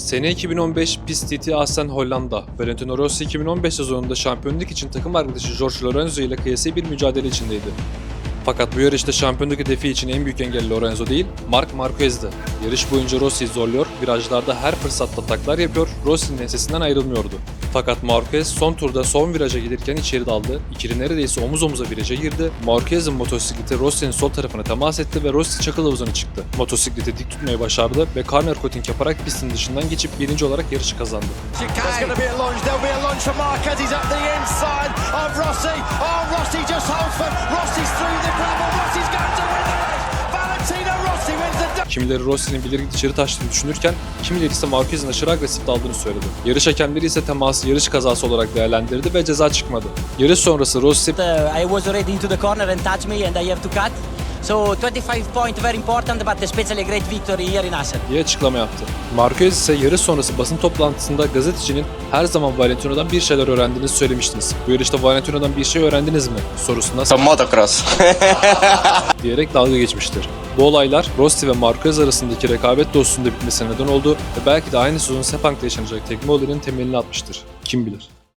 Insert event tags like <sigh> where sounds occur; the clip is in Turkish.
Sene 2015 Pist TT Hollanda. Valentino Rossi 2015 sezonunda şampiyonluk için takım arkadaşı George Lorenzo ile kıyasi bir mücadele içindeydi. Fakat bu yarışta şampiyonluk hedefi için en büyük engel Lorenzo değil, Marc Marquez'di. Yarış boyunca Rossi'yi zorluyor, virajlarda her fırsatta taklar yapıyor, Rossi'nin ensesinden ayrılmıyordu. Fakat Marquez son turda son viraja gelirken içeri daldı, ikili neredeyse omuz omuza viraja girdi, Marquez'in motosikleti Rossi'nin sol tarafına temas etti ve Rossi çakıl havuzuna çıktı. Motosikleti dik tutmayı başardı ve corner coating yaparak pistin dışından geçip birinci olarak yarışı kazandı. Rossi. Oh, Rossi just Kimileri Rossi'nin bilir içeri taştığını düşünürken, kimileri ise Marquez'in aşırı agresif daldığını söyledi. Yarış hakemleri ise teması yarış kazası olarak değerlendirdi ve ceza çıkmadı. Yarış sonrası Rossi Uh, I was already into the corner and touched me and I have to cut. So 25 point very important but especially great victory here in Assen. diye açıklama yaptı. Marquez ise yarış sonrası basın toplantısında gazetecinin her zaman Valentino'dan bir şeyler öğrendiğini söylemiştiniz. Bu yarışta Valentino'dan bir şey öğrendiniz mi? sorusuna Some motocross. <laughs> diyerek dalga geçmiştir. Bu olaylar Rossi ve Marquez arasındaki rekabet dostluğunda bitmesine neden oldu ve belki de aynı sezon Sepang'da yaşanacak tekme olayının temelini atmıştır. Kim bilir?